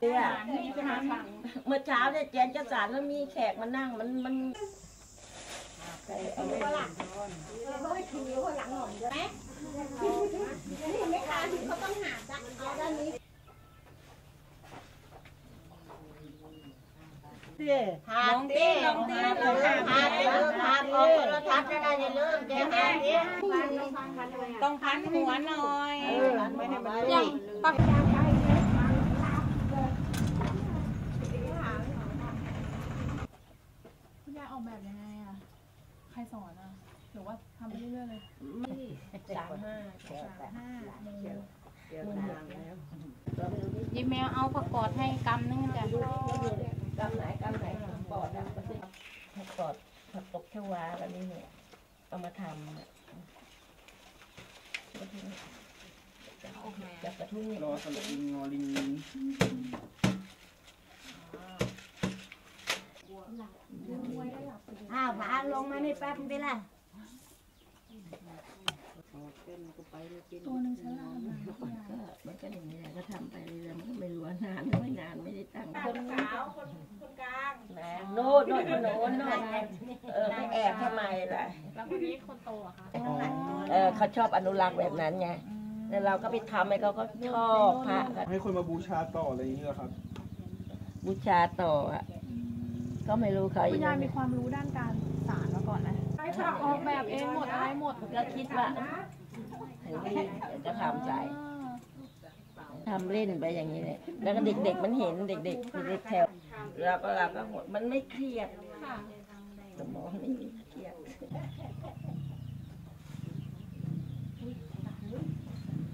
เนี่ยเมื่อเช้าเนี่ยแจนจะสารแล้วมีแขกมานั่งมันมันใส่เอาไว้หาตีลงตีลงหาหาเริ่มหาออกโทรทัศน์ได้อย่าลืมแกหาตีต้องพันหัวหน่อยไม่ให้มัน ยังปัก คุณยาย ออกแบบยังไงอะ ใครสอนอะ หรือว่าทำไปเรื่อยๆเลยสามห้าห้ามือเดี๋ยวตามแล้วยีแมวเอาผักกอดให้กำนึงจ้ะกำไหนกำไหนปอดอะผักปอดผักตบชวาแล้วนี่เนี่ยเอามาทำอะจับกระทุ้งเนี่ยรอสลับลิงงอลิง อ้าวพาลงมานี่แป๊บนึงล่ะตัวหนึ่งใช้เวลาประมาณก็มันก็อย่างนี้แหละก็ทำไปเรื่อยๆมันก็ไม่รู้ว่านานหรือไม่นานไม่ได้ตั้งคนสาวคนคนกลางโน่นโน่นโน่นโน่นเออไปแอบทำไมล่ะแล้วคนนี้คนโตอะคะเออเขาชอบอนุรักษ์แบบนั้นไงแล้วเราก็ไปทำให้เขาก็ชอบพระก็ให้คนมาบูชาต่ออะไรอย่างเงี้ยเหรอครับ บูชาต่ออะ ก็ไม่รู้เขาคุณยายมีความรู้ด้านการสารมาก่อนไหมใช่ค่ะออกแบบเองหมดอะไรหมดก็คิดว่าเฮ้ยจะทำใจทำเล่นไปอย่างนี้เนี่ยแล้วก็เด็กๆมันเห็นเด็กๆเด็กแถวเราก็เราก็หมดมันไม่เครียดสมองไม่เครียด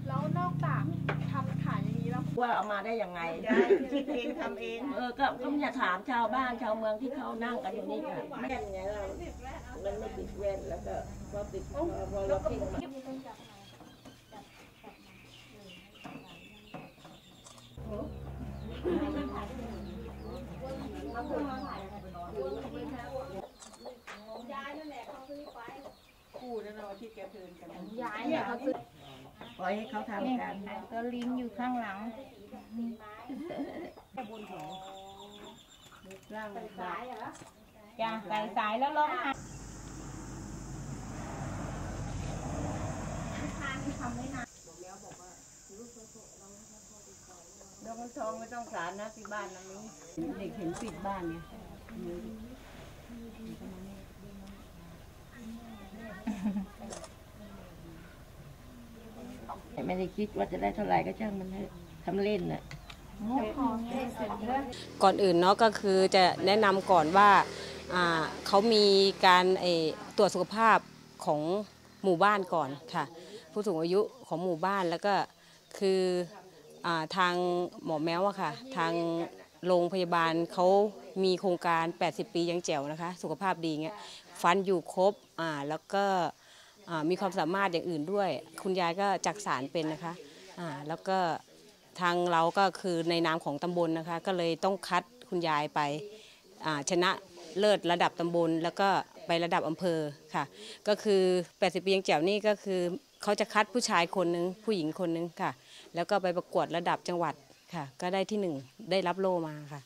แล้วนอกจากทำขายอย่างนี้แล้ วว่าเอามาได้ยังไงคิดเองทำเอง เออ ก็ก็อย่าถามชาวบ้านชาวเมืองที่เขานั่งกันอยู่นี่ค่ะแว่นไงเรามันไม่ติดแว่นแล้วก็พอติดพอพอเราติดมาย้ายเนี่ยเขาซื้อ ปล่อยให้เขาทำกันตัวลิงอยู่ข้างหลังจ้ะใส่สายแล้วร้องไห้ดอกทองไม่ต้องสารนะที่บ้านนะนี้เด็กเห็นปิดบ้านไง ไม่ได้คิดว่าจะได้เท่าไหร่ก็ช่างมันเถอะทำเล่นน่ะ ก่อนอื่นเนาะก็คือจะแนะนำก่อนว่าอ่าเขามีการเออตรวจสุขภาพของหมู่บ้านก่อนค่ะ ผู้สูงอายุของหมู่บ้านแล้วก็คืออาทางหมอแม้วอะค่ะ ทางโรงพยาบาลเขามีโครงการ 80 ปียังแจ๋วนะคะ สุขภาพดีเงี้ยฟันอยู่ครบอ่าแล้วก็ มีความสามารถอย่างอื่นด้วย คุณยายก็จักสารเป็นนะคะแล้วก็ทางเราก็คือในนามของตำบลนะคะ ก็เลยต้องคัดคุณยายไปชนะเลิศระดับตำบล แล้วก็ไประดับอำเภอค่ะ ก็คือ 80 ปียังแจ๋วนี่ก็คือเขาจะคัดผู้ชายคนหนึงผู้หญิงคนหนึงค่ะ แล้วก็ไปประกวดระดับจังหวัดค่ะ ก็ได้ที่หนึ่งได้รับโล่มาค่ะ